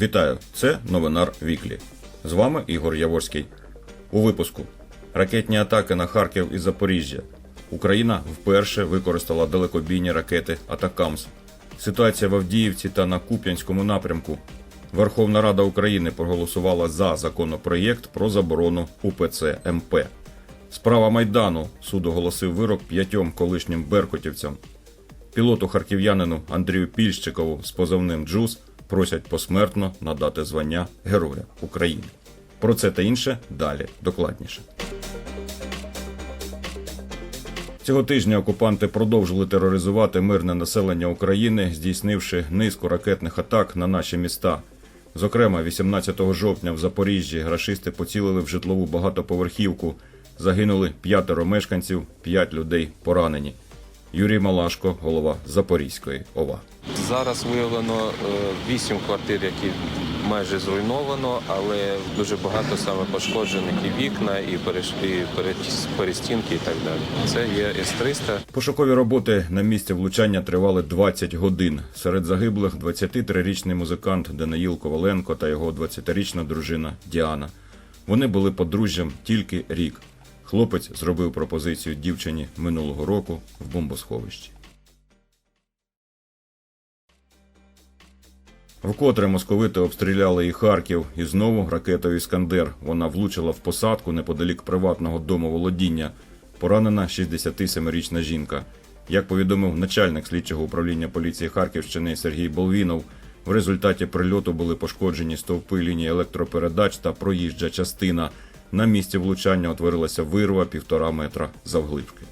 Вітаю! Це новинар Віклі. З вами Ігор Яворський. У випуску ракетні атаки на Харків і Запоріжжя. Україна вперше використала далекобійні ракети Атакамс. Ситуація в Авдіївці та на Куп'янському напрямку. Верховна Рада України проголосувала за законопроєкт про заборону УПЦ МП. Справа Майдану суд оголосив вирок п'ятьом колишнім беркутівцям. Пілоту харків'янину Андрію Пільщикову з позовним Джуз просять посмертно надати звання Героя України. Про це та інше далі докладніше. Цього тижня окупанти продовжили тероризувати мирне населення України, здійснивши низку ракетних атак на наші міста. Зокрема, 18 жовтня в Запоріжжі рашисти поцілили в житлову багатоповерхівку. Загинули п'ятеро мешканців, п'ять людей поранені. Юрій Малашко, голова Запорізької ОВА. Зараз виявлено е, вісім квартир, які майже зруйновано, але дуже багато саме пошкоджених і вікна, і перестінки, і так далі. Це є С-300. Пошукові роботи на місці влучання тривали 20 годин. Серед загиблих 23-річний музикант Даниїл Коваленко та його 20-річна дружина Діана. Вони були подружжям тільки рік. Хлопець зробив пропозицію дівчині минулого року в бомбосховищі. Вкотре московити обстріляли і Харків, і знову ракетою Іскандер. Вона влучила в посадку неподалік приватного домоволодіння. Поранена 67-річна жінка. Як повідомив начальник слідчого управління поліції Харківщини Сергій Болвінов, в результаті прильоту були пошкоджені стовпи лінії електропередач та проїжджа частина. На місці влучання утворилася вирва півтора метра завглибки.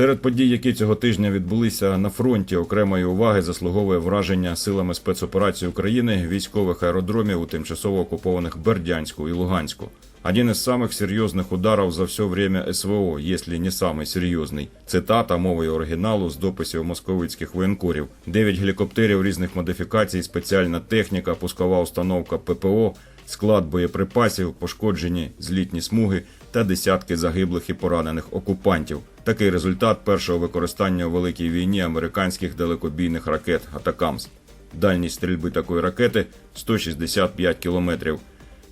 Серед подій, які цього тижня відбулися на фронті, окремої уваги заслуговує враження силами спецоперації України військових аеродромів у тимчасово окупованих Бердянську і Луганську. Один из самых серьезных ударов за все время СВО, если не самый серйозний. Цитата мовою оригіналу з дописів московицьких воєнкорів. Дев'ять гелікоптерів різних модифікацій, спеціальна техніка, пускова установка ППО, склад боєприпасів, пошкоджені злітні смуги та десятки загиблих і поранених окупантів. Такий результат першого використання у великій війні американських далекобійних ракет Атакамс. Дальність стрільби такої ракети 165 кілометрів.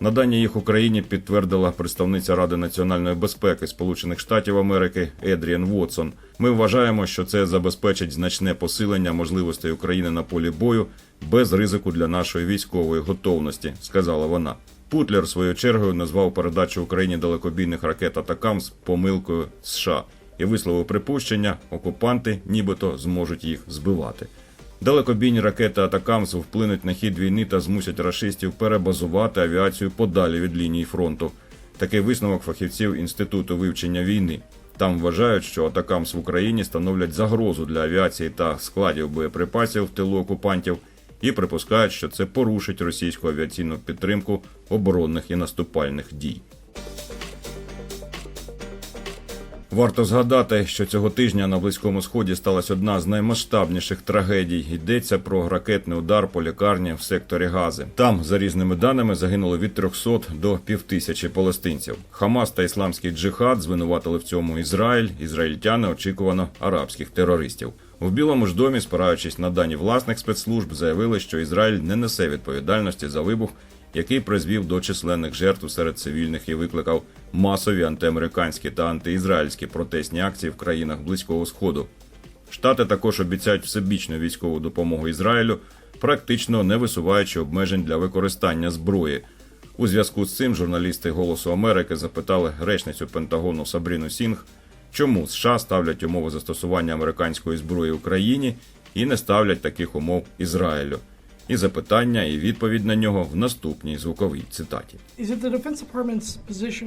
Надання їх Україні підтвердила представниця Ради національної безпеки Сполучених Штатів Америки Едріан Вотсон. Ми вважаємо, що це забезпечить значне посилення можливостей України на полі бою без ризику для нашої військової готовності, сказала вона. Путлер своєю чергою назвав передачу Україні далекобійних ракет Атакамс помилкою США і висловив припущення, окупанти нібито зможуть їх збивати. Далекобійні ракети Атакамс вплинуть на хід війни та змусять рашистів перебазувати авіацію подалі від лінії фронту. Такий висновок фахівців Інституту вивчення війни. Там вважають, що Атакамс в Україні становлять загрозу для авіації та складів боєприпасів в тилу окупантів і припускають, що це порушить російську авіаційну підтримку оборонних і наступальних дій. Варто згадати, що цього тижня на близькому сході сталася одна з наймасштабніших трагедій. Йдеться про ракетний удар по лікарні в секторі Гази. Там, за різними даними, загинуло від 300 до півтисячі палестинців. Хамас та ісламський джихад звинуватили в цьому Ізраїль. Ізраїльтяни очікувано арабських терористів. У Білому ж домі, спираючись на дані власних спецслужб, заявили, що Ізраїль не несе відповідальності за вибух, який призвів до численних жертв серед цивільних і викликав масові антиамериканські та антиізраїльські протестні акції в країнах Близького Сходу. Штати також обіцяють всебічну військову допомогу Ізраїлю, практично не висуваючи обмежень для використання зброї. У зв'язку з цим журналісти Голосу Америки запитали речницю Пентагону Сабріну Сінг, чому США ставлять умови застосування американської зброї Україні і не ставлять таких умов Ізраїлю. І запитання, і відповідь на нього в наступній звуковій цитаті.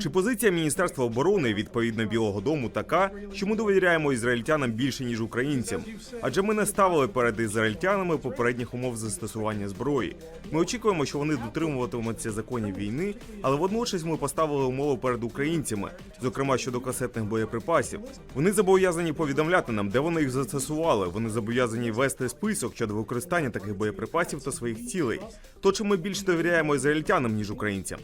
Чи позиція Міністерства оборони відповідно Білого Дому така, що ми довіряємо ізраїльтянам більше ніж українцям? Адже ми не ставили перед ізраїльтянами попередніх умов застосування зброї. Ми очікуємо, що вони дотримуватимуться законів війни, але водночас ми поставили умови перед українцями, зокрема щодо касетних боєприпасів. Вони зобов'язані повідомляти нам, де вони їх застосували. Вони зобов'язані вести список щодо використання таких боєприпасів та своїх цілей. То чи ми більше довіряємо ізраїльтянам ніж українцям?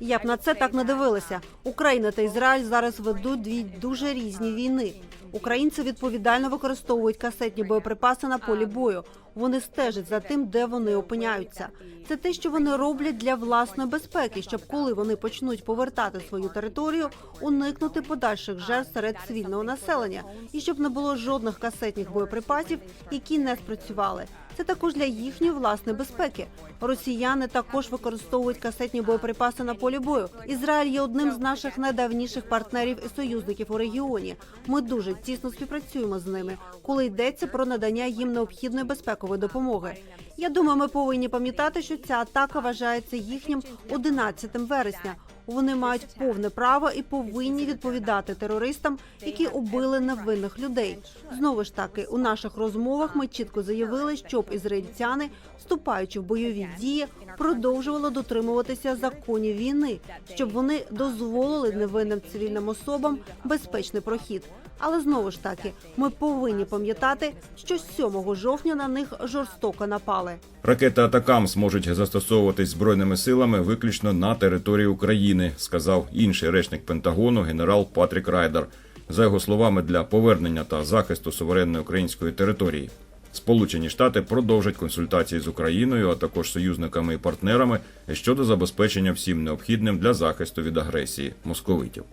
Я б на це так не дивилася. Україна та Ізраїль зараз ведуть дві дуже різні війни. Українці відповідально використовують касетні боєприпаси на полі бою. Вони стежать за тим, де вони опиняються. Це те, що вони роблять для власної безпеки, щоб коли вони почнуть повертати свою територію, уникнути подальших жертв серед цивільного населення, і щоб не було жодних касетних боєприпасів, які не спрацювали. Це також для їхньої власної безпеки. Росіяни також використовують касетні боєприпаси на полі бою. Ізраїль є одним з наших найдавніших партнерів і союзників у регіоні. Ми дуже тісно співпрацюємо з ними, коли йдеться про надання їм необхідної безпекової допомоги. Я думаю, ми повинні пам'ятати, що ця атака вважається їхнім 11 вересня. Вони мають повне право і повинні відповідати терористам, які убили невинних людей. Знову ж таки, у наших розмовах ми чітко заявили, щоб ізраїльтяни, вступаючи в бойові дії, продовжували дотримуватися законів війни, щоб вони дозволили невинним цивільним особам безпечний прохід. Але знову ж таки, ми повинні пам'ятати, що 7 жовтня на них жорстоко напали. Ракети Атакамс можуть застосовуватись збройними силами виключно на території України, сказав інший речник Пентагону генерал Патрік Райдер. За його словами, для повернення та захисту суверенної української території. Сполучені Штати продовжать консультації з Україною, а також союзниками і партнерами щодо забезпечення всім необхідним для захисту від агресії московитів.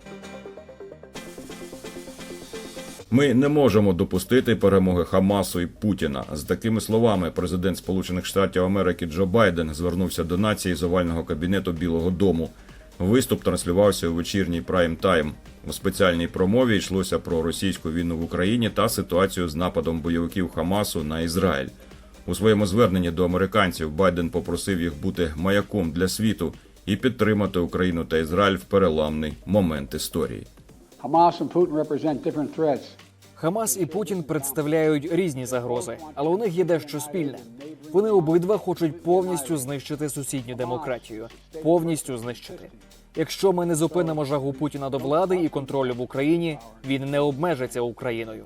Ми не можемо допустити перемоги Хамасу і Путіна. З такими словами президент Сполучених Штатів Америки Джо Байден звернувся до нації з овального кабінету Білого Дому. Виступ транслювався у вечірній прайм тайм. У спеціальній промові йшлося про російську війну в Україні та ситуацію з нападом бойовиків Хамасу на Ізраїль. У своєму зверненні до американців Байден попросив їх бути маяком для світу і підтримати Україну та Ізраїль в переламний момент історії. Hamas and Putin represent different threats. Хамас і Путін представляють різні загрози, але у них є дещо спільне. Вони обидва хочуть повністю знищити сусідню демократію, повністю знищити. Якщо ми не зупинимо жагу Путіна до влади і контролю в Україні, він не обмежиться Україною.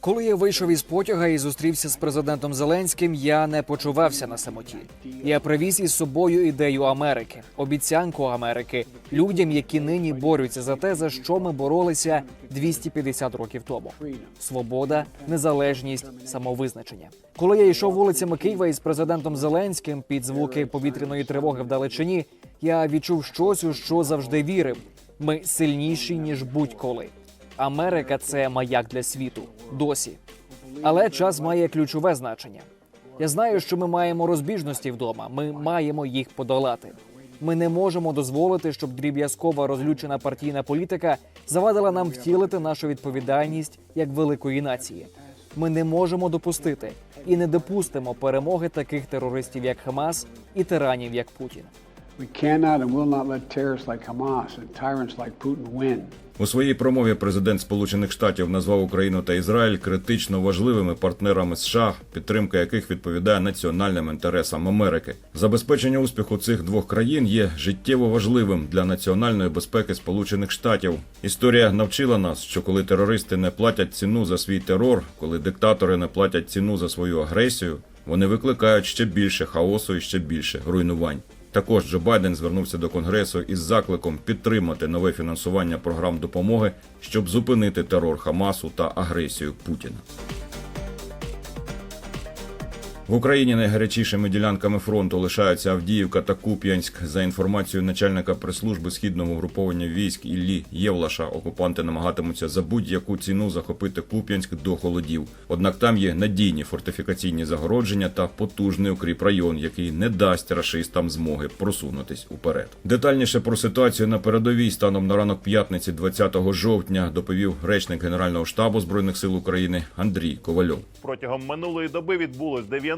Коли я вийшов із потяга і зустрівся з президентом Зеленським, я не почувався на самоті. Я привіз із собою ідею Америки, обіцянку Америки людям, які нині борються за те, за що ми боролися 250 років тому: свобода, незалежність, самовизначення. Коли я йшов вулицями Києва із президентом Зеленським під звуки повітряної тривоги вдалечині, я відчув щось, у що завжди вірив. Ми сильніші ніж будь-коли. Америка це маяк для світу досі. Але час має ключове значення. Я знаю, що ми маємо розбіжності вдома. Ми маємо їх подолати. Ми не можемо дозволити, щоб дріб'язкова розлючена партійна політика завадила нам втілити нашу відповідальність як великої нації. Ми не можемо допустити і не допустимо перемоги таких терористів, як Хамас, і тиранів, як Путін. У своїй промові президент Сполучених Штатів назвав Україну та Ізраїль критично важливими партнерами США, підтримка яких відповідає національним інтересам Америки. Забезпечення успіху цих двох країн є життєво важливим для національної безпеки Сполучених Штатів. Історія навчила нас, що коли терористи не платять ціну за свій терор, коли диктатори не платять ціну за свою агресію, вони викликають ще більше хаосу і ще більше руйнувань. Також Джо Байден звернувся до конгресу із закликом підтримати нове фінансування програм допомоги, щоб зупинити терор Хамасу та агресію Путіна. В Україні найгарячішими ділянками фронту лишаються Авдіївка та Куп'янськ. За інформацією начальника прес-служби східного угруповання військ Іллі Євлаша, окупанти намагатимуться за будь-яку ціну захопити Куп'янськ до холодів. Однак там є надійні фортифікаційні загородження та потужний укріп район, який не дасть рашистам змоги просунутись уперед. Детальніше про ситуацію на передовій станом на ранок п'ятниці, 20 жовтня, доповів речник Генерального штабу збройних сил України Андрій Ковальов. Протягом минулої доби відбулось 90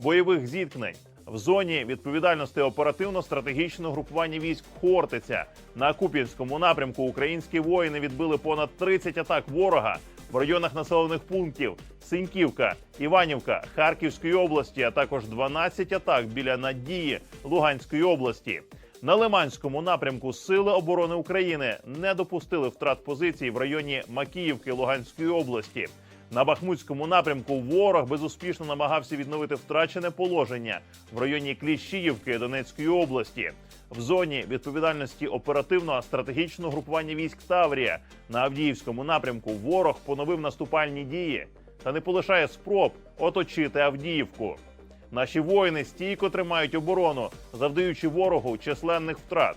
бойових зіткнень. В зоні відповідальності оперативно-стратегічного групування військ Хортиця на Куп'янському напрямку українські воїни відбили понад 30 атак ворога в районах населених пунктів Синьківка, Іванівка, Харківської області, а також 12 атак біля Надії Луганської області. На Лиманському напрямку Сили оборони України не допустили втрат позицій в районі Макіївки Луганської області. На Бахмутському напрямку ворог безуспішно намагався відновити втрачене положення в районі Кліщіївки Донецької області. В зоні відповідальності оперативно-стратегічного групування військ Таврія на Авдіївському напрямку ворог поновив наступальні дії та не полишає спроб оточити Авдіївку. Наші воїни стійко тримають оборону, завдаючи ворогу численних втрат.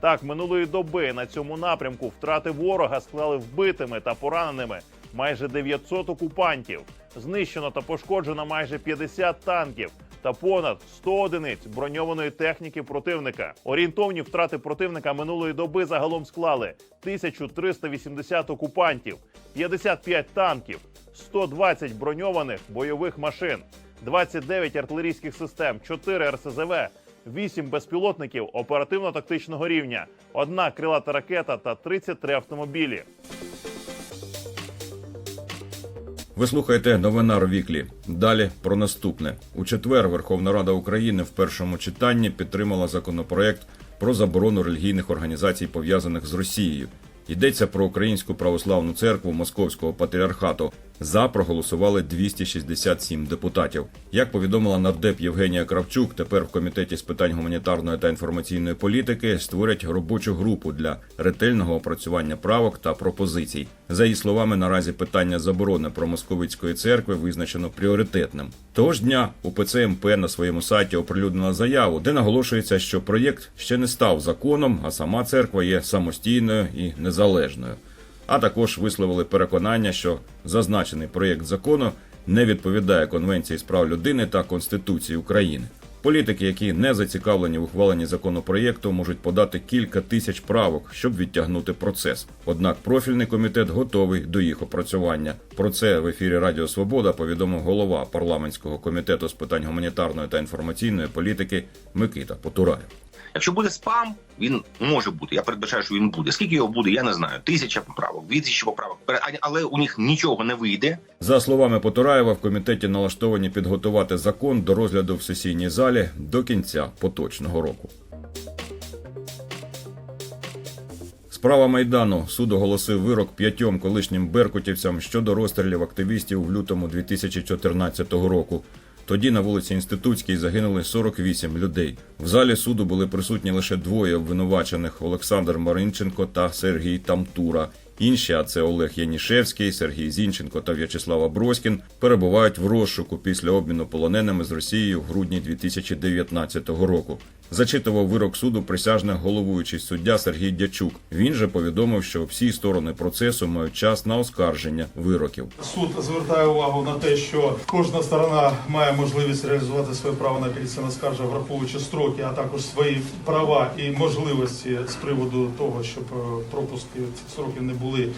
Так, минулої доби на цьому напрямку втрати ворога склали вбитими та пораненими майже 900 окупантів. Знищено та пошкоджено майже 50 танків та понад 100 одиниць броньованої техніки противника. Орієнтовні втрати противника минулої доби загалом склали 1380 окупантів, 55 танків, 120 броньованих бойових машин, 29 артилерійських систем, 4 РСЗВ, 8 безпілотників оперативно-тактичного рівня, одна крилата ракета та 33 автомобілі. Ви слухаєте новинар Віклі. Далі про наступне. У четвер Верховна Рада України в першому читанні підтримала законопроект про заборону релігійних організацій, пов'язаних з Росією. Йдеться про Українську православну церкву Московського патріархату. За проголосували 267 депутатів. Як повідомила нардеп Євгенія Кравчук, тепер в комітеті з питань гуманітарної та інформаційної політики створять робочу групу для ретельного опрацювання правок та пропозицій. За її словами, наразі питання заборони промосковицької церкви визначено пріоритетним. Того ж дня УПЦ МП на своєму сайті оприлюднила заяву, де наголошується, що проєкт ще не став законом, а сама церква є самостійною і незалежною. А також висловили переконання, що зазначений проєкт закону не відповідає Конвенції з прав людини та Конституції України. Політики, які не зацікавлені в ухваленні законопроєкту, можуть подати кілька тисяч правок, щоб відтягнути процес. Однак профільний комітет готовий до їх опрацювання. Про це в ефірі Радіо Свобода повідомив голова парламентського комітету з питань гуманітарної та інформаційної політики Микита Потураєв. Якщо буде спам, він може бути. Я передбачаю, що він буде. Скільки його буде, я не знаю. Тисяча поправок, дві тисячі поправок. Але у них нічого не вийде. За словами Потураєва, в комітеті налаштовані підготувати закон до розгляду в сесійній залі до кінця поточного року. Справа майдану суд оголосив вирок п'ятьом колишнім беркутівцям щодо розстрілів активістів в лютому 2014 року. Тоді на вулиці Інститутській загинули 48 людей. В залі суду були присутні лише двоє обвинувачених Олександр Маринченко та Сергій Тамтура. Інші, а це Олег Янішевський, Сергій Зінченко та В'ячеслав Броськін, перебувають в розшуку після обміну полоненими з Росією в грудні 2019 року. Зачитував вирок суду присяжний головуючий суддя Сергій Дячук. Він же повідомив, що всі сторони процесу мають час на оскарження вироків. Суд звертає увагу на те, що кожна сторона має можливість реалізувати своє право на апеляційне скарження, враховуючи строки, а також свої права і можливості з приводу того, щоб е, пропуски цих сроків не були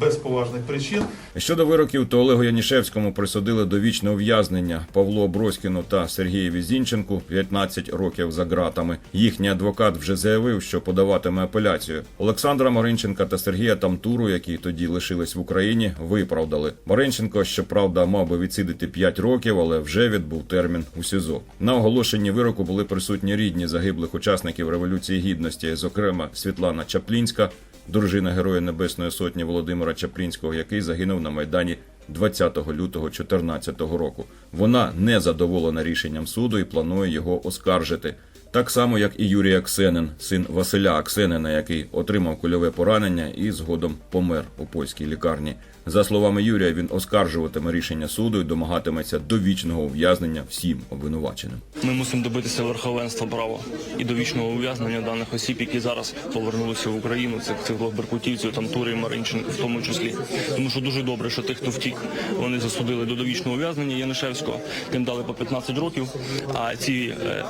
без поважних причин. Щодо вироків, то Олегу Янішевському присудили довічне ув'язнення Павлу Оброськіну та Сергієві Зінченку 15 років за ґратами. Їхній адвокат вже заявив, що подаватиме апеляцію. Олександра Маринченка та Сергія Тамтуру, які тоді лишились в Україні, виправдали. Маринченко, щоправда, мав би відсидити 5 років, але вже відбув термін у СІЗО. На оголошенні вироку були присутні рідні загиблих учасників революції гідності, зокрема Світлана Чаплінська, дружина Героя Небесної Сотні Володимира Чаплінського, який загинув на майдані 20 лютого 2014 року. Вона не задоволена рішенням суду і планує його оскаржити. Так само, як і Юрій Аксенин, син Василя Аксенена, який отримав кульове поранення і згодом помер у польській лікарні. За словами Юрія, він оскаржуватиме рішення суду і домагатиметься довічного ув'язнення всім обвинуваченим. Ми мусимо добитися верховенства права і довічного ув'язнення даних осіб, які зараз повернулися в Україну. Цих цих двох беркутівців, там Тури і Маринченко, в тому числі. Тому що дуже добре, що тих, хто втік, вони засудили до довічного ув'язнення Янишевського. Тим дали по 15 років. А ці е,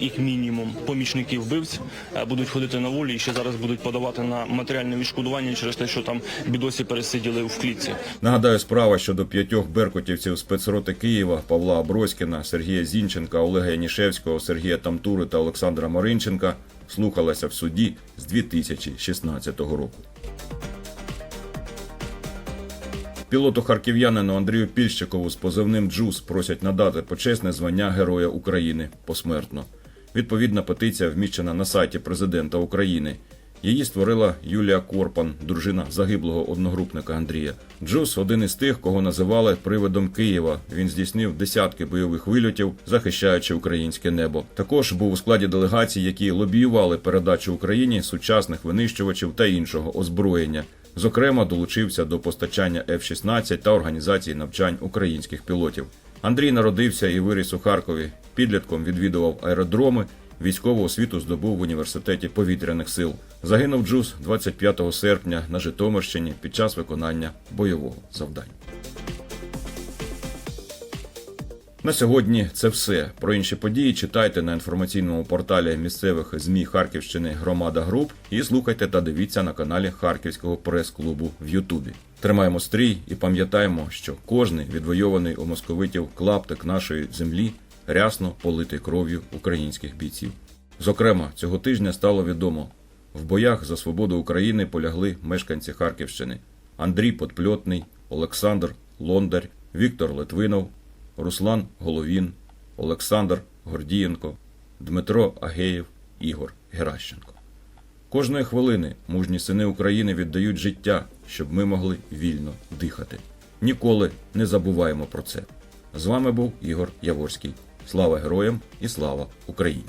їх мінімум помічники вбивць е, будуть ходити на волі і ще зараз будуть подавати на матеріальне відшкодування через те, що там бідосі пересиділи в клітці. Нагадаю, справа щодо п'ятьох беркутівців спецроти Києва Павла Аброськіна, Сергія Зінченка, Олега Янішевського, Сергія Тамтури та Олександра Маринченка слухалася в суді з 2016 року. Пілоту харків'янину Андрію Пільщикову з позивним Джус просять надати почесне звання Героя України посмертно. Відповідна петиція вміщена на сайті президента України. Її створила Юлія Корпан, дружина загиблого одногрупника Андрія. Джус один із тих, кого називали привидом Києва. Він здійснив десятки бойових вильотів, захищаючи українське небо. Також був у складі делегацій, які лобіювали передачу Україні сучасних винищувачів та іншого озброєння. Зокрема, долучився до постачання F-16 та організації навчань українських пілотів. Андрій народився і виріс у Харкові. Підлітком відвідував аеродроми. Військову освіту здобув в університеті повітряних сил. Загинув Джус 25 серпня на Житомирщині під час виконання бойового завдання. На сьогодні це все. Про інші події читайте на інформаційному порталі місцевих ЗМІ Харківщини Громада Груп і слухайте та дивіться на каналі Харківського прес-клубу в Ютубі. Тримаємо стрій і пам'ятаємо, що кожний відвойований у московитів клаптик нашої землі рясно политий кров'ю українських бійців. Зокрема, цього тижня стало відомо, в боях за свободу України полягли мешканці Харківщини Андрій Подпльотний, Олександр Лондар, Віктор Литвинов, Руслан Головін, Олександр Гордієнко, Дмитро Агеєв, Ігор Геращенко. Кожної хвилини мужні сини України віддають життя, щоб ми могли вільно дихати. Ніколи не забуваємо про це. З вами був Ігор Яворський. Слава героям і слава Україні!